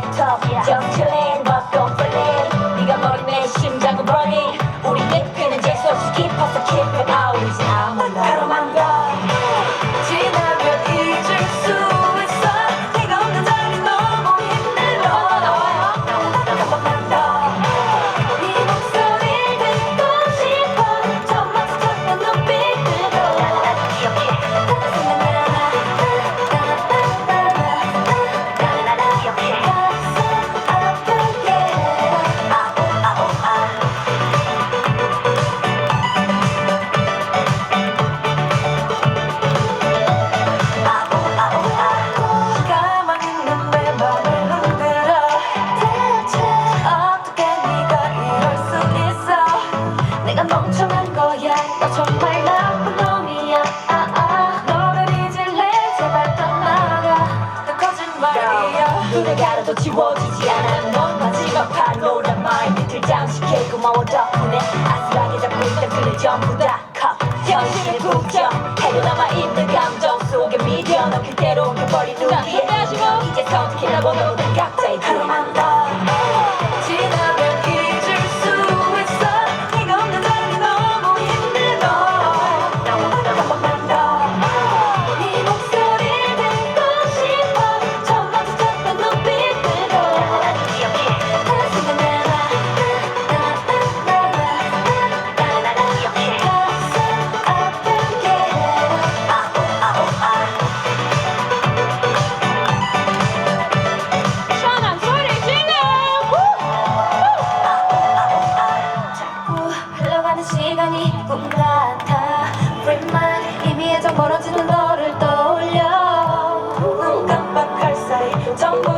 get yeah. jump it. 눈을 가려도 지워지지 않아. 넌 마지막 파노라마의 빛을 장식해. 고마워 덕분에 아슬하게 잡고 있던 그들 전부 다 컵. 현실을 부정. 해도 남아 있는 감정 속에 미련. 넌 그대로 옮겨버린 우리의 이제 선택해나보다 각자의 길 시간이 꿈 같아 Free my 희미해져 멀어지는 너를 떠올려. 눈 깜빡할 사이 전부